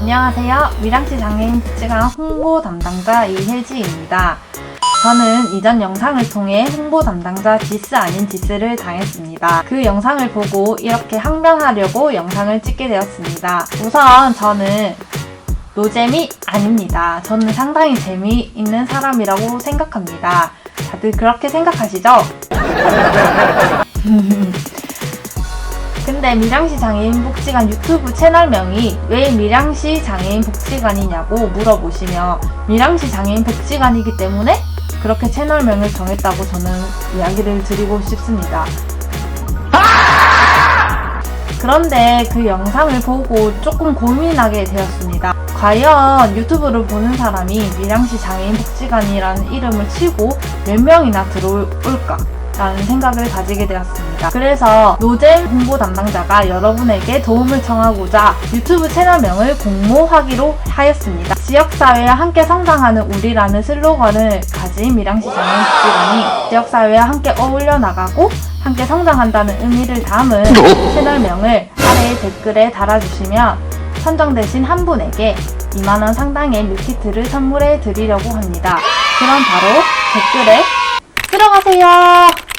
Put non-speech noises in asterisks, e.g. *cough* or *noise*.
안녕하세요. 미랑시 장애인 복지관 홍보 담당자 이혜지입니다. 저는 이전 영상을 통해 홍보 담당자 디스 아닌 디스를 당했습니다. 그 영상을 보고 이렇게 항변하려고 영상을 찍게 되었습니다. 우선 저는 노잼이 아닙니다. 저는 상당히 재미있는 사람이라고 생각합니다. 다들 그렇게 생각하시죠? *laughs* 근데 밀양시 장애인 복지관 유튜브 채널명이 왜 밀양시 장애인 복지관이냐고 물어보시면 밀양시 장애인 복지관이기 때문에 그렇게 채널명을 정했다고 저는 이야기를 드리고 싶습니다. 그런데 그 영상을 보고 조금 고민하게 되었습니다. 과연 유튜브를 보는 사람이 밀양시 장애인 복지관이라는 이름을 치고 몇 명이나 들어올까? 라는 생각을 가지게 되었습니다. 그래서 노잼 홍보 담당자가 여러분에게 도움을 청하고자 유튜브 채널명을 공모하기로 하였습니다. 지역사회와 함께 성장하는 우리라는 슬로건을 가진 밀양시 장애인 복지관이 지역사회와 함께 어울려 나가고 함께 성장한다는 의미를 담은 채널명을 아래 댓글에 달아주시면 선정되신 한 분에게 2만원 상당의 밀키트를 선물해 드리려고 합니다. 그럼 바로 댓글에 들어가세요!